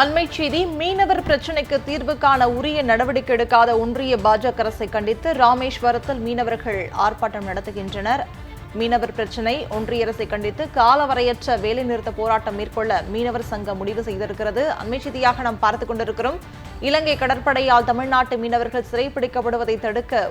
அண்மை செய்தி மீனவர் பிரச்சினைக்கு தீர்வு காண உரிய நடவடிக்கை எடுக்காத ஒன்றிய பாஜக அரசை கண்டித்து ராமேஸ்வரத்தில் மீனவர்கள் ஆர்ப்பாட்டம் நடத்துகின்றனர். மீனவர் பிரச்சினை ஒன்றிய அரசை கண்டித்து காலவரையற்ற வேலைநிறுத்த போராட்டம் மேற்கொள்ள மீனவர் சங்கம் முடிவு செய்திருக்கிறது. அண்மை செய்தியாக நாம் பார்த்துக் கொண்டிருக்கிறோம் இலங்கை கடற்படையால் தமிழ்நாட்டு மீனவர்கள் சிறைப்பிடிக்கப்படுவதை தடுக்க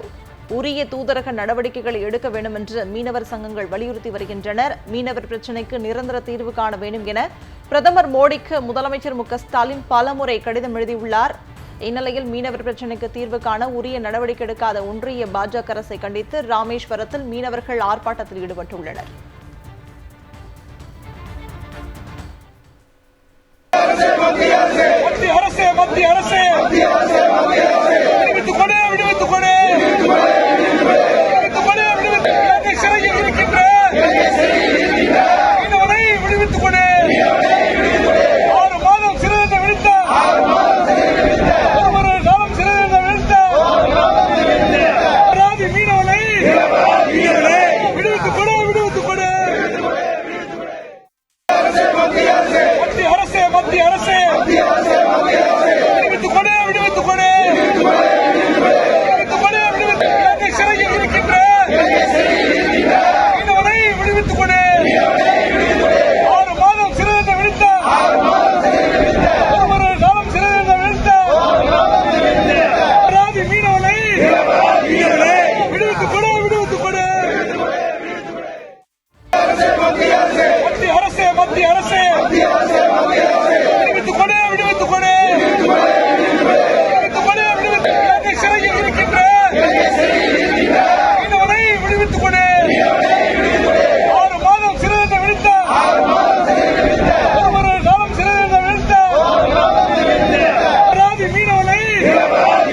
உரிய தூதரக நடவடிக்கைகளை எடுக்க வேண்டும் என்று மீனவர் சங்கங்கள் வலியுறுத்தி வருகின்றனர். மீனவர் பிரச்சினைக்கு நிரந்தர தீர்வு காண வேண்டும் என பிரதமர் மோடிக்கு முதலமைச்சர் மு ஸ்டாலின் பலமுறை கடிதம் எழுதியுள்ளார். இந்நிலையில் மீனவர் பிரச்சினைக்கு தீர்வு காண உரிய நடவடிக்கை எடுக்காத ஒன்றிய பாஜக அரசை கண்டித்து ராமேஸ்வரத்தில் மீனவர்கள் ஆர்ப்பாட்டத்தில் ஈடுபட்டுள்ளனர். Brasil!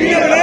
Yeah.